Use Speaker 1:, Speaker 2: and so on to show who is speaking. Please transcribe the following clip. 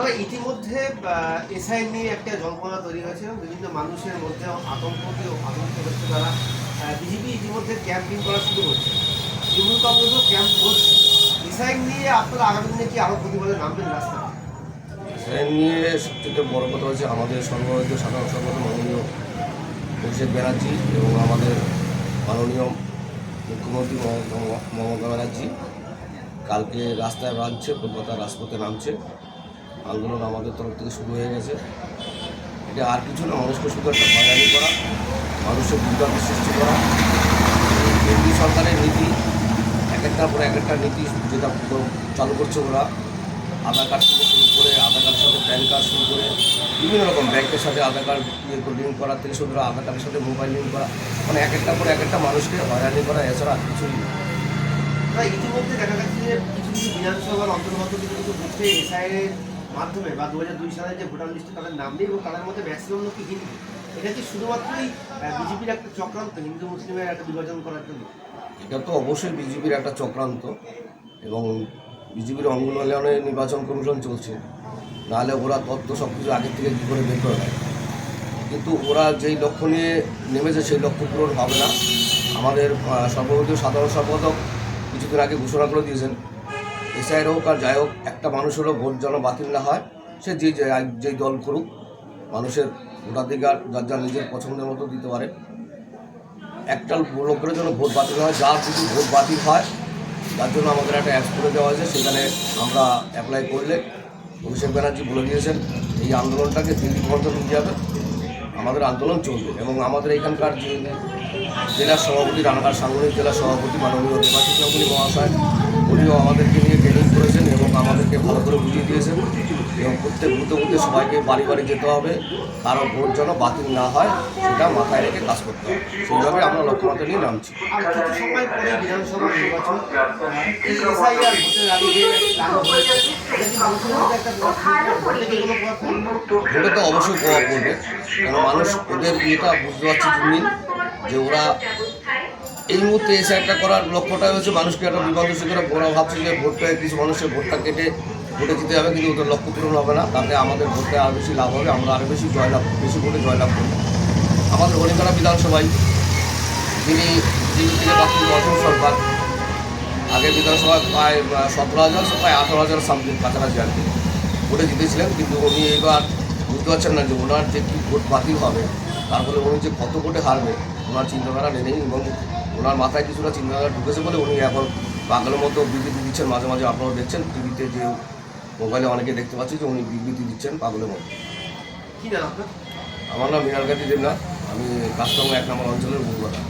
Speaker 1: তবে ইতিমধ্যে এসআই নিয়ে একটা জল্পনা তৈরি হয়েছে এবং বিভিন্ন মানুষের মধ্যে আতঙ্ক আতঙ্ক হচ্ছে তারা বিজেপি ইতিমধ্যে ক্যাম্পিং করা শুরু করছে। তৃণমূল কংগ্রেসও ক্যাম্প করছে। এসআই নিয়ে আপনারা আগামী দিনে কি আরও প্রতিবাদে নামবেন রাস্তা
Speaker 2: ট্রেন নিয়ে সবচেয়ে বড় কথা হচ্ছে আমাদের সর্বভারতীয় সাধারণ সম্পাদক মাননীয় অভিষেক ব্যানার্জি এবং আমাদের মাননীয় মুখ্যমন্ত্রী মমতা- মমতা ব্যানার্জি কালকে রাস্তায় নামছে, কলকাতার রাজপথে নামছে। আন্দোলন আমাদের তরফ থেকে শুরু হয়ে গেছে এটা আর কিছু না মানুষকে শুধু একটা হয়রানি করা, মানুষের বিভ্রান্তি সৃষ্টি করা কেন্দ্রীয় সরকারের নীতি, এক একটার পর এক একটা নীতি যেটা চালু করছে ওরা, আধার কার্ড থেকে শুরু করে, আধার কার্ডের সাথে প্যান কার্ড শুরু করে, বিভিন্ন রকম ব্যাংকের সাথে আধার কার্ড লিঙ্ক করা থেকে শুরু আধার কার্ডের সাথে মোবাইল লিঙ্ক করা মানে এক একটা করে এক একটা মানুষকে হয়রানি করা, এছাড়া আর কিছুই না।
Speaker 1: ইতিমধ্যে দেখা গেছে যে কিছু কিছু বিধানসভার অন্তর্গত কিছু কিছু বুথে এসআই এর মাধ্যমে বা দু দুই সালে যে ভোটার লিস্টে তাদের নাম নেই এবং তাদের মধ্যে ম্যাক্সিমাম লোকই হিন্দু। এটা কি শুধুমাত্রই বিজেপির একটা চক্রান্ত, হিন্দু মুসলিমের একটা বিভাজন করার জন্য?
Speaker 2: এটা তো অবশ্যই বিজেপির একটা চক্রান্ত এবং বিজেপির অঙ্গনওয়ানে নির্বাচন কমিশন চলছে। নাহলে ওরা তত্ত্ব সব কিছু আগের থেকে কী করে বের করে কিন্তু ওরা যেই লক্ষ্য নিয়ে নেমেছে সেই লক্ষ্য পূরণ হবে না। আমাদের সর্বভারতীয় সাধারণ সম্পাদক কিছুদিন আগে ঘোষণা করে দিয়েছেন এসআইয়ের হোক আর যাই হোক, একটা মানুষেরও ভোট যেন বাতিল না হয়, সে যে যেই দল করুক, মানুষের ভোটাধিকার, যার যার নিজের পছন্দের মতো দিতে পারে। একটা লোকের জন্য ভোট বাতিল হয় যার যদি ভোট বাতিল হয়, তার জন্য আমাদের একটা অ্যাপস করে দেওয়া হয়েছে, সেখানে আমরা অ্যাপ্লাই করলে অভিষেক ব্যানার্জি বলে দিয়েছেন, এই আন্দোলনটাকে দিল্লি পর্যন্ত নিয়ে যাবে আমাদের আন্দোলন চলবে এবং আমাদের এখানকার যে জেলার সভাপতি রানাঘাট সাংগঠনিক জেলার সভাপতি মাননীয় চৌধুরী মহাশয়, উনিও আমাদেরকে করেছেন এবং আমাদেরকে ভালো করে বুঝিয়ে দিয়েছেন এবং প্রত্যেক বুথে বুথে সবাইকে বাড়ি বাড়ি যেতে হবে। কারও ভোট যেন বাতিল না হয়, সেটা মাথায় রেখে কাজ করতে হবে। সেইভাবে আমরা লক্ষ্যমাত্রা নিয়ে নামছি?
Speaker 1: ভোটে
Speaker 2: তো অবশ্যই প্রভাব পড়বে। কারণ মানুষ ওদের ইয়েটা বুঝতে পারছে তুমি যে ওরা এই মুহূর্তে এসে একটা করার লক্ষ্যটাই হচ্ছে মানুষকে একটা বিভ্রান্ত করে ওরা ভাবছে যে ভোটটা, কিছু মানুষের ভোটটা কেটে ভোটে দিতে হবে, কিন্তু ওদের লক্ষ্য পূরণ হবে না। তাতে আমাদের ভোটে আরও বেশি লাভ হবে, আমরা আরও বেশি জয়লাভ, বেশি ভোটে জয়লাভ করব। আমাদের হরিপাড়া বিধানসভায় যিনি যিনি থেকে বাকি অসম সরকার, আগের বিধানসভায় প্রায় সতেরো হাজার, প্রায় আঠারো হাজার সামথিং কাছাকাছি আর কি ভোটে জিতেছিলেন, কিন্তু উনি এবার বুঝতে পারছেন না যে ওনার যে কী ভোট বাতিল হবে তার ফলে উনি যে কত ভোটে হারবে ওনার চিন্তাধারা নেই এবং ওনার মাথায় কিছুটা চিন্তাধারা ঢুকেছে বলে উনি এখন পাগলের মতো বিবৃতি দিচ্ছেন মাঝে মাঝে আপনারা দেখছেন টিভিতে যে মোবাইলে অনেকে দেখতে পাচ্ছি যে উনি বিবৃতি দিচ্ছেন পাগলের মতো।
Speaker 1: কি না আপনার?
Speaker 2: আমার নাম মিনাল গান্ধী দেবনাথ আমি কাস্টম এক নম্বর অঞ্চলের বুধবাটা